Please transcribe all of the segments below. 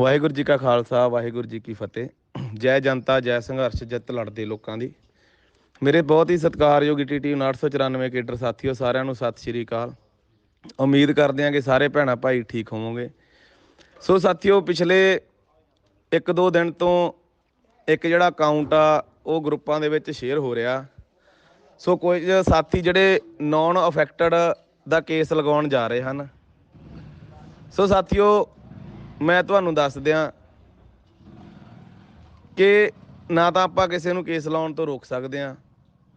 ਵਾਹਿਗੁਰੂ ਜੀ ਕਾ ਖਾਲਸਾ, ਵਾਹਿਗੁਰੂ ਜੀ ਕੀ ਫਤਿਹ। ਜੈ ਜਨਤਾ, ਜੈ ਸੰਘਰਸ਼, ਜਿੱਤ ਲੜਦੇ ਲੋਕਾਂ ਦੀ। ਮੇਰੇ ਬਹੁਤ ਹੀ ਸਤਿਕਾਰਯੋਗ ਟੀਟੀ 994 ਕੇਡਰ ਸਾਥੀਓ, ਸਾਰਿਆਂ ਨੂੰ ਸਤਿ ਸ਼੍ਰੀ ਅਕਾਲ। ਉਮੀਦ ਕਰਦੇ ਹਾਂ ਕਿ ਸਾਰੇ ਭੈਣਾ ਭਾਈ ਠੀਕ ਹੋਵੋਗੇ। ਸੋ ਸਾਥੀਓ, ਪਿਛਲੇ 1-2 ਦਿਨ ਤੋਂ ਇੱਕ ਜਿਹੜਾ ਅਕਾਊਂਟ ਆ, ਉਹ ਗਰੁੱਪਾਂ ਦੇ ਵਿੱਚ ਸ਼ੇਅਰ ਹੋ ਰਿਹਾ। ਸੋ ਕੁਝ ਸਾਥੀ ਜਿਹੜੇ ਨੌਨ ਅਫੈਕਟਡ ਦਾ ਕੇਸ ਲਗਾਉਣ ਜਾ ਰਹੇ ਹਨ। ਸੋ ਸਾਥੀਓ ਮੈਂ ਤੁਹਾਨੂੰ ਦੱਸ ਦਿਆਂ ਕਿ ਨਾ ਤਾਂ ਆਪਾਂ ਕਿਸੇ ਨੂੰ ਕੇਸ ਲਾਉਣ ਤੋਂ ਰੋਕ ਸਕਦੇ ਆ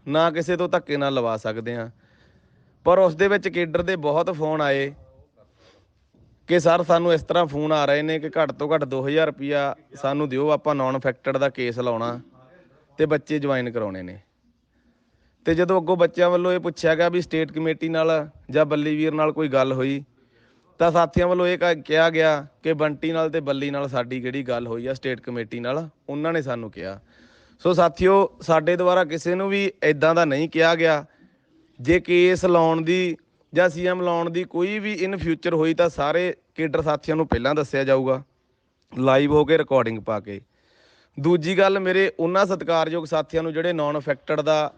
ਨਾ ਕਿਸੇ ਤੋਂ ਧੱਕੇ ਨਾਲ ਲਵਾ ਸਕਦੇ ਆ ਪਰ ਉਸ ਦੇ ਵਿੱਚ ਕੇਡਰ ਦੇ ਬਹੁਤ ਫੋਨ ਆਏ ਕਿ ਸਰ ਸਾਨੂੰ ਇਸ ਤਰ੍ਹਾਂ ਫੋਨ ਆ ਰਹੇ ਨੇ ਕਿ ਘੱਟ ਤੋਂ ਘੱਟ 2000 ਰੁਪਿਆ ਸਾਨੂੰ ਦਿਓ, ਆਪਾਂ ਨਾਨ ਅਫੈਕਟਡ ਦਾ ਕੇਸ ਲਾਉਣਾ ਤੇ ਬੱਚੇ ਜੁਆਇਨ ਕਰਾਉਣੇ ਨੇ। ਤੇ ਜਦੋਂ ਅੱਗੋਂ ਬੱਚਿਆਂ ਵੱਲੋਂ ਇਹ ਪੁੱਛਿਆ ਗਿਆ ਵੀ ਸਟੇਟ ਕਮੇਟੀ ਨਾਲ ਜਾਂ ਬੱਲੀਵੀਰ ਨਾਲ ਕੋਈ ਗੱਲ ਹੋਈ ਤਾਂ ਸਾਥੀਆਂ ਵੱਲੋਂ ਇਹ ਕ- ਕਿਹਾ ਗਿਆ ਕਿ ਬੰਟੀ ਨਾਲ ਤੇ ਬੱਲੀ ਨਾਲ ਸਾਡੀ ਜਿਹੜੀ ਗੱਲ ਹੋਈ ਆ ਸਟੇਟ ਕਮੇਟੀ ਨਾਲ, ਉਹਨਾਂ ਨੇ ਸਾਨੂੰ ਕਿਹਾ। ਸੋ ਸਾਥੀਓ, ਸਾਡੇ ਦੁਆਰਾ ਕਿਸੇ ਨੂੰ ਵੀ ਇਦਾਂ ਦਾ ਨਹੀਂ ਕਿਹਾ ਗਿਆ। ਜੇ ਕੇਸ ਲਾਉਣ ਦੀ ਜਾਂ ਸੀਐਮ ਲਾਉਣ ਦੀ ਕੋਈ ਵੀ ਇਨ ਫਿਊਚਰ ਹੋਈ ਤਾਂ ਸਾਰੇ ਕੇਡਰ ਸਾਥੀਆਂ ਨੂੰ ਪਹਿਲਾਂ ਦੱਸਿਆ ਜਾਊਗਾ। ਲਾਈਵ ਹੋ ਕੇ ਰਿਕਾਰਡਿੰਗ ਪਾ ਕੇ। ਦੂਜੀ ਗੱਲ, ਮੇਰੇ ਉਹਨਾਂ ਸਤਿਕਾਰਯੋਗ ਸਾਥੀਆਂ ਨੂੰ ਜਿਹੜੇ ਨਾਨ ਅਫੈਕਟਡ ਦਾ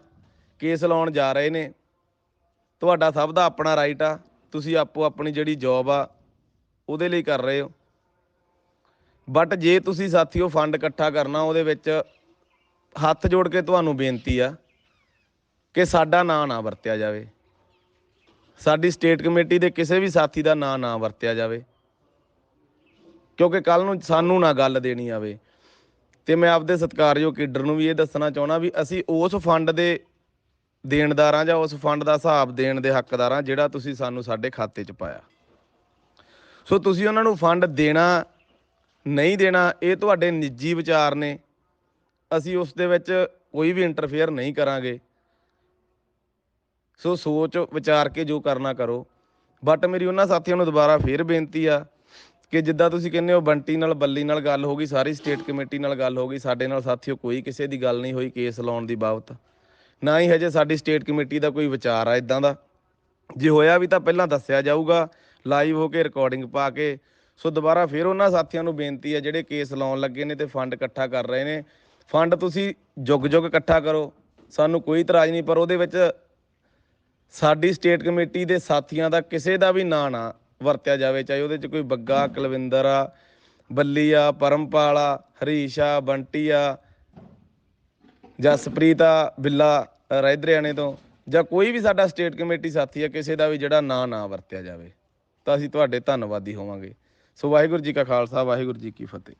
ਕੇਸ ਲਾਉਣ ਜਾ ਰਹੇ ਨੇ, ਤੁਹਾਡਾ ਸਭ ਦਾ ਆਪਣਾ ਰਾਈਟ ਆ। ਤੁਸੀਂ ਆਪੋ ਆਪਣੀ ਜਿਹੜੀ ਜੌਬ ਆ, ਉਹਦੇ ਲਈ ਕਰ ਰਹੇ ਹੋ। ਬਟ ਜੇ ਤੁਸੀਂ ਸਾਥੀਓ ਫੰਡ ਇਕੱਠਾ ਕਰਨਾ, ਉਹਦੇ ਵਿੱਚ ਹੱਥ ਜੋੜ ਕੇ ਤੁਹਾਨੂੰ ਬੇਨਤੀ ਆ ਕਿ ਸਾਡਾ ਨਾਂ ਨਾ ਵਰਤਿਆ ਜਾਵੇ। ਸਾਡੀ ਸਟੇਟ ਕਮੇਟੀ ਦੇ ਕਿਸੇ ਵੀ ਸਾਥੀ ਦਾ ਨਾਂ ਨਾ ਵਰਤਿਆ ਜਾਵੇ। ਕਿਉਂਕਿ ਕੱਲ ਨੂੰ ਸਾਨੂੰ ਨਾ ਗੱਲ ਦੇਣੀ ਆਵੇ। ਤੇ ਮੈਂ ਆਪਦੇ ਸਤਿਕਾਰਯੋਗ ਕੀਡਰ ਨੂੰ ਵੀ ਇਹ ਦੱਸਣਾ ਚਾਹਣਾ ਵੀ ਅਸੀਂ ਉਸ ਫੰਡ ਦੇ ਦੇਣਦਾਰਾਂ ਜਾਂ ਉਸ ਫੰਡ ਦਾ ਹਿਸਾਬ ਦੇਣ ਦੇ ਹੱਕਦਾਰਾਂ ਜਿਹੜਾ ਤੁਸੀਂ ਸਾਨੂੰ ਸਾਡੇ ਖਾਤੇ 'ਚ ਪਾਇਆ। ਸੋ ਤੁਸੀਂ ਉਹਨਾਂ ਨੂੰ ਫੰਡ ਦੇਣਾ, ਨਹੀਂ ਦੇਣਾ, ਇਹ ਤੁਹਾਡੇ ਨਿੱਜੀ ਵਿਚਾਰ ਨੇ। ਅਸੀਂ ਉਸ ਦੇ ਵਿੱਚ ਕੋਈ ਵੀ ਇੰਟਰਫੇਅਰ ਨਹੀਂ ਕਰਾਂਗੇ। ਸੋ ਸੋਚ, ਵਿਚਾਰ ਕੇ ਜੋ ਕਰਨਾ ਕਰੋ। ਬਟ ਮੇਰੀ ਉਹਨਾਂ ਸਾਥੀਆਂ ਨੂੰ ਦੁਬਾਰਾ ਫੇਰ ਬੇਨਤੀ ਆ ਕਿ ਜਿੱਦਾਂ ਤੁਸੀਂ ਕਹਿੰਦੇ ਹੋ ਬੰਟੀ ਨਾਲ, ਬੱਲੀ ਨਾਲ ਗੱਲ ਹੋ ਗਈ, ਸਾਰੀ ਸਟੇਟ ਕਮੇਟੀ ਨਾਲ ਗੱਲ ਹੋ ਗਈ, ਸਾਡੇ ਨਾਲ ਸਾਥੀਓ, ਕੋਈ ਕਿਸੇ ਦੀ ਗੱਲ ਨਹੀਂ ਹੋਈ ਕੇਸ ਲਾਉਣ ਦੀ ਬਾਬਤ। ਨਾ ਹੀ ਹਜੇ ਸਾਡੀ ਸਟੇਟ ਕਮੇਟੀ ਦਾ ਕੋਈ ਵਿਚਾਰ ਆ ਇਦਾਂ ਦਾ। ਜੇ ਹੋਇਆ ਵੀ ਤਾਂ ਪਹਿਲਾਂ ਦੱਸਿਆ ਜਾਊਗਾ, ਲਾਈਵ ਹੋ ਕੇ ਰਿਕਾਰਡਿੰਗ ਪਾ ਕੇ। ਸੋ ਦੁਬਾਰਾ ਫਿਰ ਉਹਨਾਂ ਸਾਥੀਆਂ ਨੂੰ ਬੇਨਤੀ ਹੈ ਜਿਹੜੇ ਕੇਸ ਲਾਉਣ ਲੱਗੇ ਨੇ ਤੇ ਫੰਡ ਇਕੱਠਾ ਕਰ ਰਹੇ ਨੇ। ਫੰਡ ਤੁਸੀਂ ਜੁਗ ਜੁਗ ਇਕੱਠਾ ਕਰੋ। ਸਾਨੂੰ ਕੋਈ ਇਤਰਾਜ਼ ਨਹੀਂ, ਪਰ ਉਹਦੇ ਵਿੱਚ ਸਾਡੀ ਸਟੇਟ ਕਮੇਟੀ ਦੇ ਸਾਥੀਆਂ ਦਾ ਕਿਸੇ ਦਾ ਵੀ ਨਾਂ ਨਾ ਵਰਤਿਆ ਜਾਵੇ, ਚਾਹੇ ਉਹਦੇ ਚ ਕੋਈ ਬੱਗਾ, ਕੁਲਵਿੰਦਰ ਆ, ਬੱਲੀ ਆ, ਪਰਮਪਾਲ ਆ, ਹਰੀਸ਼ ਆ, ਬੰਟੀ ਆ ਜਸਪ੍ਰੀਤ ਆ ਬਿੱਲਾ ਰੈਦਰਿਆਣੇ ਤੋਂ, ਜਾਂ ਕੋਈ ਵੀ ਸਾਡਾ ਸਟੇਟ ਕਮੇਟੀ ਸਾਥੀ ਆ, ਕਿਸੇ ਦਾ ਵੀ ਜਿਹੜਾ ਨਾਂ ਨਾ ਵਰਤਿਆ ਜਾਵੇ, ਤਾਂ ਅਸੀਂ ਤੁਹਾਡੇ ਧੰਨਵਾਦੀ ਹੋਵਾਂਗੇ। ਸੋ ਵਾਹਿਗੁਰੂ ਜੀ ਕਾ ਖਾਲਸਾ, ਵਾਹਿਗੁਰੂ ਜੀ ਕੀ ਫਤਿਹ।